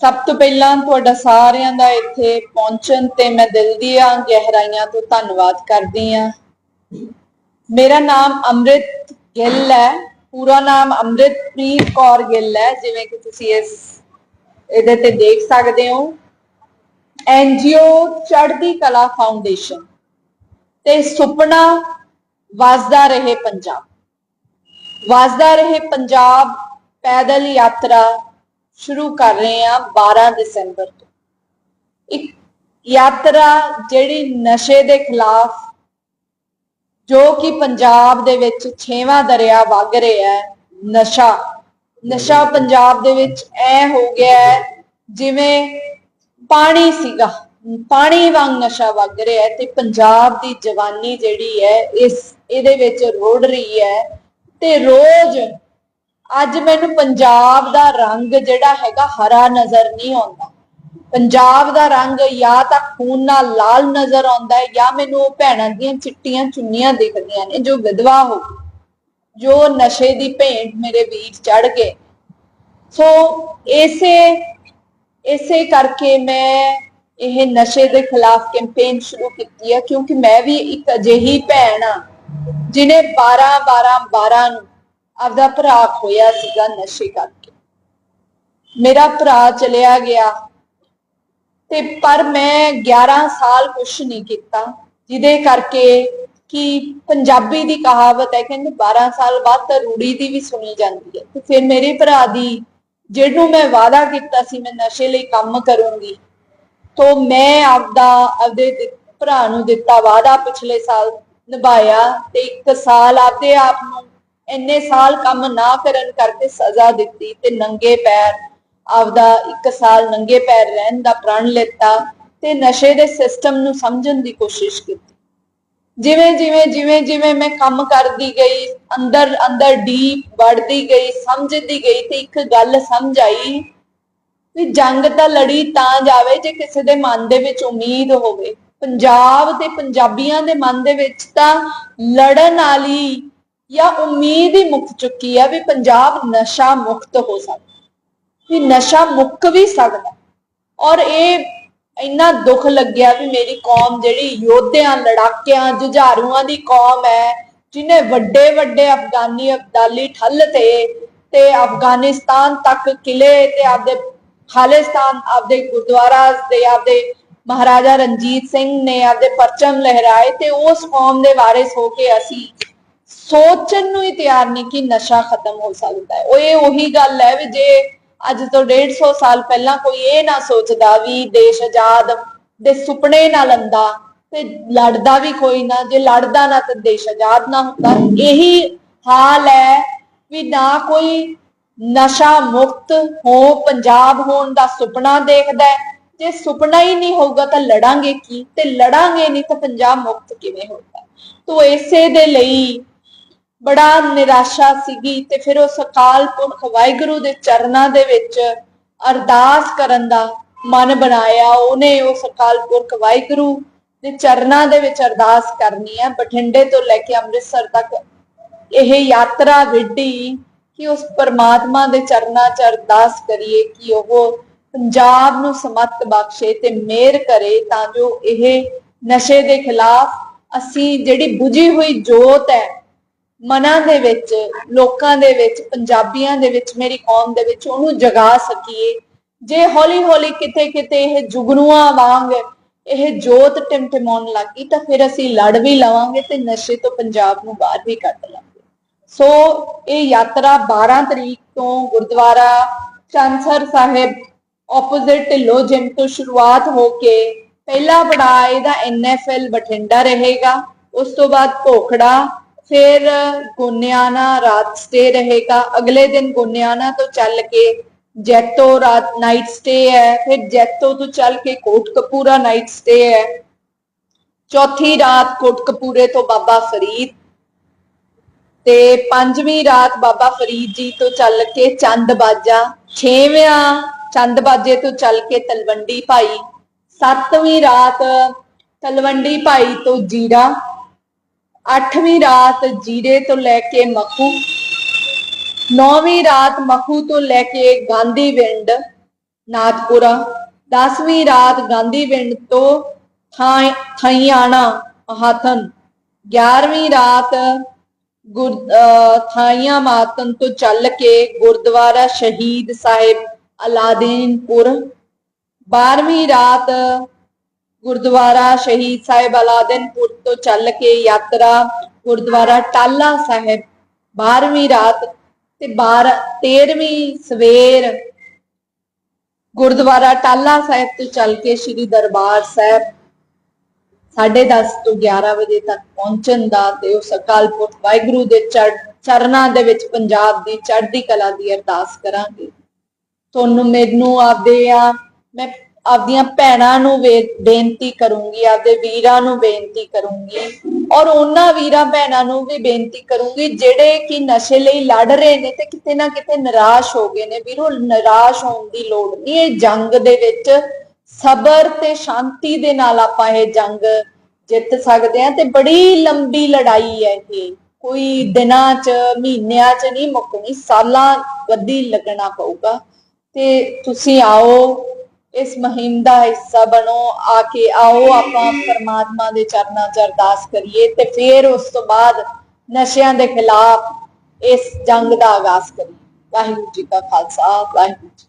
ਸਭ ਤੋਂ ਪਹਿਲਾਂ ਤੁਹਾਡਾ ਸਾਰਿਆਂ ਦਾ ਇੱਥੇ ਪਹੁੰਚਣ ਤੇ ਮੈਂ ਦਿਲ ਦੀਆਂ ਗਹਿਰਾਈਆਂ ਤੋਂ ਧੰਨਵਾਦ ਕਰਦੀ ਹਾਂ। ਮੇਰਾ ਨਾਮ ਅੰਮ੍ਰਿਤ ਗਿੱਲ ਹੈ। ਪੂਰਾ ਨਾਮ ਅੰਮ੍ਰਿਤਪ੍ਰੀਤ ਕੌਰ ਗਿੱਲ ਹੈ, ਜਿਵੇਂ ਕਿ ਤੁਸੀਂ ਇਸ ਇਹਦੇ ਤੇ ਦੇਖ ਸਕਦੇ ਹੋ। ਐਨਜੀਓ ਚੜ੍ਹਦੀ ਕਲਾ ਫਾਊਂਡੇਸ਼ਨ ਤੇ ਸੁਪਨਾ ਵਸਦਾ ਰਹੇ ਪੰਜਾਬ। ਵਸਦਾ ਰਹੇ ਪੰਜਾਬ ਪੈਦਲ ਯਾਤਰਾ ਸ਼ੁਰੂ ਕਰ ਰਹੇ ਹਾਂ 12 ਦਸੰਬਰ ਤੋਂ। ਇੱਕ ਯਾਤਰਾ ਜਿਹੜੀ ਨਸ਼ੇ ਦੇ ਖਿਲਾਫ ਜੋ ਕਿ ਪੰਜਾਬ ਦੇ ਵਿੱਚ ਛੇਵਾਂ ਦਰਿਆ ਵਗ ਰਿਹਾ ਹੈ, ਨਸ਼ਾ। ਨਸ਼ਾ ਪੰਜਾਬ ਦੇ ਵਿੱਚ ਐ ਹੋ ਗਿਆ ਹੈ ਜਿਵੇਂ ਪਾਣੀ ਸੀਗਾ, ਪਾਣੀ ਵਾਂਗ ਨਸ਼ਾ ਵਗ ਰਿਹਾ ਤੇ ਪੰਜਾਬ ਦੀ ਜਵਾਨੀ ਜਿਹੜੀ ਹੈ ਇਸ, ਇਹਦੇ ਵਿੱਚ ਰੋੜ ਰਹੀ ਹੈ। ਤੇ ਰੋਜ਼ ਅੱਜ ਮੈਨੂੰ ਪੰਜਾਬ ਦਾ ਰੰਗ ਜਿਹੜਾ ਹੈਗਾ ਹਰਾ ਨਜ਼ਰ ਨਹੀਂ ਆਉਂਦਾ। ਪੰਜਾਬ ਦਾ ਰੰਗ ਜਾਂ ਤਾਂ ਖੂਨ ਨਾਲ ਲਾਲ ਨਜ਼ਰ ਆਉਂਦਾ ਹੈ ਜਾਂ ਮੈਨੂੰ ਉਹ ਭੈਣਾਂ ਦੀਆਂ ਚਿੱਟੀਆਂ ਚੁੰਨੀਆਂ ਦਿਖਦੀਆਂ ਨੇ, ਜੋ ਵਿਧਵਾ ਹੋ ਜੋ ਨਸ਼ੇ ਦੀ ਭੇਂਟ ਮੇਰੇ ਵੀਰ ਚੜ ਗਏ। ਸੋ ਇਸੇ ਇਸੇ ਕਰਕੇ ਮੈਂ ਇਹ ਨਸ਼ੇ ਦੇ ਖਿਲਾਫ ਕੈਂਪੇਨ ਸ਼ੁਰੂ ਕੀਤੀ ਹੈ, ਕਿਉਂਕਿ ਮੈਂ ਵੀ ਇੱਕ ਅਜਿਹੀ ਭੈਣ ਆ ਜਿਨੇ 12 12 12 ਨੂੰ ਆਪਦਾ ਭਰਾ ਖੋਇਆ ਸੀਗਾ ਨਸ਼ੇ ਕਰਕੇ। ਮੇਰਾ ਭਰਾ ਚਲਿਆ ਗਿਆ ਤੇ ਪਰ ਮੈਂ 11 ਸਾਲ ਕੁਛ ਨਹੀਂ ਕੀਤਾ, ਜਿਹਦੇ ਕਰਕੇ ਕਿ ਪੰਜਾਬੀ ਦੀ ਕਹਾਵਤ ਹੈ ਕਹਿੰਦੇ 12 ਸਾਲ ਬਾਅਦ ਤਾਂ ਰੂੜੀ ਦੀ ਵੀ ਸੁਣੀ ਜਾਂਦੀ ਹੈ। ਤੇ ਫਿਰ ਮੇਰੇ ਭਰਾ ਦੀ, ਜਿਹਨੂੰ ਮੈਂ ਵਾਅਦਾ ਕੀਤਾ ਸੀ ਮੈਂ ਨਸ਼ੇ ਲਈ ਕੰਮ ਕਰੂੰਗੀ, ਤੋਂ ਮੈਂ ਆਪਦਾ, ਆਪਦੇ ਭਰਾ ਨੂੰ ਦਿੱਤਾ ਵਾਅਦਾ ਪਿਛਲੇ ਸਾਲ ਨਿਭਾਇਆ ਤੇ ਇੱਕ ਸਾਲ ਆਪਦੇ ਆਪ ਨੂੰ ਇੰਨੇ ਸਾਲ ਕੰਮ ਨਾ ਕਰਨ ਕਰਕੇ ਸਜ਼ਾ ਦਿੱਤੀ ਤੇ ਨੰਗੇ ਪੈਰ, ਆਪਦਾ ਇੱਕ ਸਾਲ ਨੰਗੇ ਪੈਰ ਰਹਿਣ ਦਾ ਪ੍ਰਣ ਲਿੱਤਾ ਤੇ ਨਸ਼ੇ ਦੇ ਸਿਸਟਮ ਨੂੰ ਸਮਝਣ ਦੀ ਕੋਸ਼ਿਸ਼ ਕੀਤੀ। ਜਿਵੇਂ ਜਿਵੇਂ ਜਿਵੇਂ ਜਿਵੇਂ ਮੈਂ ਕੰਮ ਕਰਦੀ ਗਈ, ਅੰਦਰ ਅੰਦਰ ਡੀਪ ਵੜਦੀ ਗਈ, ਸਮਝਦੀ ਗਈ ਤੇ ਇੱਕ ਗੱਲ ਸਮਝ ਆਈ ਵੀ ਜੰਗ ਤਾਂ ਲੜੀ ਤਾਂ ਜਾਵੇ, ਜੇ ਕਿਸੇ ਦੇ ਮਨ ਦੇ ਵਿੱਚ ਉਮੀਦ ਹੋਵੇ। ਪੰਜਾਬ ਤੇ ਪੰਜਾਬੀਆਂ ਦੇ ਮਨ ਦੇ ਵਿੱਚ ਤਾਂ ਲੜਨ ਵਾਲੀ ਜਾਂ ਉਮੀਦ ਹੀ ਮੁੱਕ ਚੁੱਕੀ ਹੈ ਵੀ ਪੰਜਾਬ ਨਸ਼ਾ ਮੁਕਤ ਹੋ ਸਕਦਾ, ਵੀ ਨਸ਼ਾ ਮੁੱਕ ਵੀ ਸਕਦਾ। ਔਰ ਇਹ ਇੰਨਾ ਦੁੱਖ ਲੱਗਿਆ ਵੀ ਮੇਰੀ ਕੌਮ ਜਿਹੜੀ ਯੋਧਿਆਂ, ਲੜਾਕਿਆਂ, ਜੁਝਾਰੂਆਂ ਦੀ ਕੌਮ ਹੈ, ਜਿਨੇ ਵੱਡੇ ਵੱਡੇ ਅਫਗਾਨੀ ਅਬਦਾਲੀ ਠੱਲ ਤੇ ਤੇ ਅਫਗਾਨਿਸਤਾਨ ਤੱਕ ਕਿਲੇ ਤੇ ਆਪਦੇ ਖਾਲਿਸਤਾਨ, ਆਪਦੇ ਗੁਰਦੁਆਰਾ ਤੇ ਆਪਦੇ ਮਹਾਰਾਜਾ ਰਣਜੀਤ ਸਿੰਘ ਨੇ ਆਪਦੇ ਪਰਚਮ ਲਹਿਰਾਏ ਤੇ ਉਸ ਕੌਮ ਦੇ ਵਾਰਿਸ ਹੋ ਕੇ ਅਸੀਂ ਸੋਚਣ ਨੂੰ ਹੀ ਤਿਆਰ ਨਹੀਂ ਕਿ ਨਸ਼ਾ ਖਤਮ ਹੋ ਸਕਦਾ ਹੈ। ਉਹ ਇਹ ਉਹੀ ਗੱਲ ਹੈ ਵੀ ਜੇ ਅੱਜ ਤੋਂ 150 ਸਾਲ ਪਹਿਲਾਂ ਕੋਈ ਇਹ ਨਾ ਸੋਚਦਾ ਵੀ ਦੇਸ਼ ਆਜ਼ਾਦ ਦੇ ਸੁਪਨੇ ਨਾ ਲੰਦਾ ਤੇ ਲੜਦਾ ਵੀ ਕੋਈ ਨਾ, ਜੇ ਲੜਦਾ ਨਾ ਤਾਂ ਦੇਸ਼ ਆਜ਼ਾਦ ਨਾ ਹੁੰਦਾ। ਇਹੀ ਹਾਲ ਹੈ ਵੀ ਨਾ ਕੋਈ ਨਸ਼ਾ ਮੁਕਤ ਹੋ, ਪੰਜਾਬ ਹੋਣ ਦਾ ਸੁਪਨਾ ਦੇਖਦਾ ਹੈ ਜੇ ਸੁਪਨਾ ਹੀ ਨਹੀਂ ਹੋਊਗਾ ਤਾਂ ਲੜਾਂਗੇ ਕੀ? ਤੇ ਲੜਾਂਗੇ ਨਹੀਂ ਤਾਂ ਪੰਜਾਬ ਮੁਕਤ ਕਿਵੇਂ ਹੋਊਗਾ? ਤੋ ਇਸੇ ਦੇ ਲਈ ਬੜਾ ਨਿਰਾਸ਼ਾ ਸੀਗੀ ਤੇ ਫਿਰ ਉਹ ਅਕਾਲ ਪੁਰਖ ਵਾਹਿਗੁਰੂ ਦੇ ਚਰਨਾਂ ਦੇ ਵਿੱਚ ਅਰਦਾਸ ਕਰਨ ਦਾ ਮਨ ਬਣਾਇਆ। ਉਹਨੇ ਉਹ ਅਕਾਲ ਪੁਰਖ ਵਾਹਿਗੁਰੂ ਦੇ ਚਰਨਾਂ ਦੇ ਵਿੱਚ ਅਰਦਾਸ ਕਰਨੀ ਹੈ ਬਠਿੰਡੇ ਤੋਂ ਲੈ ਕੇ ਅੰਮ੍ਰਿਤਸਰ ਤੱਕ ਇਹ ਯਾਤਰਾ ਵਿੱਢੀ ਕਿ ਉਸ ਪਰਮਾਤਮਾ ਦੇ ਚਰਨਾਂ 'ਚ ਅਰਦਾਸ ਕਰੀਏ ਕਿ ਉਹ ਪੰਜਾਬ ਨੂੰ ਸਮਤ ਬਖਸ਼ੇ ਤੇ ਮਿਹਰ ਕਰੇ ਤਾਂ ਜੋ ਇਹ ਨਸ਼ੇ ਦੇ ਖਿਲਾਫ ਅਸੀਂ ਜਿਹੜੀ ਬੁਝੀ ਹੋਈ ਜੋਤ ਹੈ, ਮਨਾਂ ਦੇ ਵਿੱਚ, ਲੋਕਾਂ ਦੇ ਵਿੱਚ, ਪੰਜਾਬੀਆਂ ਦੇ ਵਿੱਚ, ਮੇਰੀ ਕੌਮ ਦੇ ਵਿੱਚ ਉਹਨੂੰ ਜਗਾ ਸਕੀਏ। ਜੇ ਹੌਲੀ ਹੌਲੀ ਕਿਤੇ ਕਿਤੇ ਇਹ ਜੁਗਨੂਆਂ ਵਾਂਗ ਇਹ ਜੋਤ ਟਿਮਟਿਮਾਉਣ ਲੱਗੀ ਤਾਂ ਫਿਰ ਅਸੀਂ ਲੜ ਵੀ ਲਵਾਂਗੇ ਤੇ ਨਸ਼ੇ ਤੋਂ ਪੰਜਾਬ ਨੂੰ ਬਾਹਰ ਵੀ ਕੱਢ ਲਾਂਗੇ। ਸੋ ਇਹ ਯਾਤਰਾ 12 ਤਰੀਕ ਤੋਂ ਗੁਰਦੁਆਰਾ ਚਾਂਸਰ ਸਾਹਿਬ ਆਪੋਜ਼ਿਟ ਢਿੱਲੋਂ ਜਿਮ ਤੋਂ ਸ਼ੁਰੂਆਤ ਹੋ ਕੇ ਪਹਿਲਾ ਪੜਾਅ ਇਹਦਾ ਐਨਐਫਐਲ ਬਠਿੰਡਾ ਰਹੇਗਾ, ਉਸ ਤੋਂ ਬਾਅਦ ਭੋਖੜਾ, ਫਿਰ ਗੋਨਿਆਣਾ ਰਾਤ ਸਟੇ ਰਹੇਗਾ, ਅਗਲੇ ਦਿਨ ਗੋਨਿਆਣਾ ਤੋਂ ਚੱਲ ਕੇ ਜੈਤੋ ਰਾਤ ਨਾਈਟ ਸਟੇ ਹੈ, ਫਿਰ ਜੈਤੋ ਤੋਂ ਚੱਲ ਕੇ ਕੋਟਕਪੂਰਾ ਨਾਈਟ ਸਟੇ ਹੈ, ਚੌਥੀ ਰਾਤ ਕੋਟਕਪੂਰੇ ਤੋਂ ਬਾਬਾ ਫਰੀਦ ਤੇ ਪੰਜਵੀਂ ਰਾਤ ਬਾਬਾ ਫਰੀਦ ਜੀ ਤੋਂ ਚੱਲ ਕੇ ਚੰਦ ਬਾਜਾ ਛੇਵਾਂ ਚੰਦ ਬਾਜੇ ਤੋਂ ਚੱਲ ਕੇ ਤਲਵੰਡੀ ਭਾਈ। ਸੱਤਵੀਂ ਰਾਤ ਤਲਵੰਡੀ ਭਾਈ ਤੋਂ ਜੀਰਾ। ਅੱਠਵੀਂ ਰਾਤ ਜੀਰੇ ਤੋਂ ਲੈ ਕੇ ਮੱਖੂ। ਨੌਵੀਂ ਰਾਤ ਮਖੂ ਤੋਂ ਲੈ ਕੇ ਗਾਂਧੀਵਿੰਡ ਨਾਥਪੁਰਾ 10ਵੀਂ ਰਾਤ ਗਾਂਧੀ ਗਾਂਧੀਵਿੰਡ ਤੋਂ ਥਾਈ ਥਈਆਣਾ, ਮਹਾਥਨ। 11ਵੀਂ ਰਾਤ ਗੁਰ ਅਹ ਥਾਈਆਂ ਮਾਤਨ ਤੋਂ ਚੱਲ ਕੇ ਗੁਰਦੁਆਰਾ ਸ਼ਹੀਦ ਸਾਹਿਬ ਅਲਾਦੀਨਪੁਰ 12ਵੀਂ ਰਾਤ ਗੁਰਦੁਆਰਾ ਸ਼ਹੀਦ ਸਾਹਿਬ ਅਲਾਦੀਨਪੁਰ ਤੋਂ ਚੱਲ ਕੇ ਯਾਤਰਾ ਗੁਰਦੁਆਰਾ ਟਾਲਾ ਸਾਹਿਬ। 12ਵੀਂ ਰਾਤ ਤੇ 12 13ਵੀਂ ਸਵੇਰ ਗੁਰਦੁਆਰਾ ਟਾਲਾ ਸਾਹਿਬ ਤੋਂ ਚੱਲ ਕੇ ਸ੍ਰੀ ਦਰਬਾਰ ਸਾਹਿਬ। 10:30 ਤੋਂ 11 ਵਜੇ ਤੱਕ ਪਹੁੰਚਣ ਦਾ ਤੇ ਉਸ ਅਕਾਲ ਪੁਰਖ ਵਾਹਿਗੁਰੂ ਦੇ ਚੜ- ਚਰਨਾਂ ਦੇ ਵਿੱਚ ਪੰਜਾਬ ਦੀ ਚੜ੍ਹਦੀ ਕਲਾ ਦੀ ਅਰਦਾਸ ਕਰਾਂਗੇ। ਤੁਹਾਨੂੰ ਮੈਨੂੰ ਆਪਦੇ ਆ, ਮੈਂ ਆਪਦੀਆਂ ਭੈਣਾਂ ਨੂੰ ਵੇ- ਬੇਨਤੀ ਕਰੂੰਗੀ, ਆਪਦੇ ਵੀਰਾਂ ਨੂੰ ਬੇਨਤੀ ਕਰੂੰਗੀ ਔਰ ਉਹਨਾਂ ਵੀਰਾਂ ਭੈਣਾਂ ਨੂੰ ਵੀ ਬੇਨਤੀ ਕਰੂੰਗੀ, ਜਿਹੜੇ ਕਿ ਨਸ਼ੇ ਲਈ ਲੜ ਰਹੇ ਨੇ ਤੇ ਕਿਤੇ ਨਾ ਕਿਤੇ ਨਿਰਾਸ਼ ਹੋ ਗਏ ਨੇ। ਵੀਰੋ, ਨਿਰਾਸ਼ ਹੋਣ ਦੀ ਲੋੜ ਨਹੀਂ, ਇਹ ਜੰਗ ਦੇ ਵਿੱਚ ਸਬਰ ਤੇ ਸ਼ਾਂਤੀ ਦੇ ਨਾਲ ਆਪਾਂ ਇਹ ਜੰਗ ਜਿੱਤ ਸਕਦੇ ਹਾਂ ਤੇ ਬੜੀ ਲੰਬੀ ਲੜਾਈ ਹੈ ਇਹ। ਕੋਈ ਦਿਨਾਂ ਚ, ਮਹੀਨਿਆਂ ਚ ਨਹੀਂ, ਮੁੱਕਣੀ, ਸਾਲਾਂ ਵੱਧੀ ਲੱਗਣਾ ਪਊਗਾ। ਤੇ ਤੁਸੀਂ ਆਓ, ਇਸ ਮੁਹਿੰਮ ਦਾ ਹਿੱਸਾ ਬਣੋ, ਆ ਕੇ ਆਓ, ਆਪਾਂ ਪਰਮਾਤਮਾ ਦੇ ਚਰਨਾਂ 'ਚ ਅਰਦਾਸ ਕਰੀਏ ਤੇ ਫਿਰ ਉਸ ਤੋਂ ਬਾਅਦ ਨਸ਼ਿਆਂ ਦੇ ਖਿਲਾਫ ਇਸ ਜੰਗ ਦਾ ਆਗਾਜ਼ ਕਰੀਏ। ਵਾਹਿਗੁਰੂ ਜੀ ਕਾ ਖਾਲਸਾ, ਵਾਹਿਗੁਰੂ ਜੀ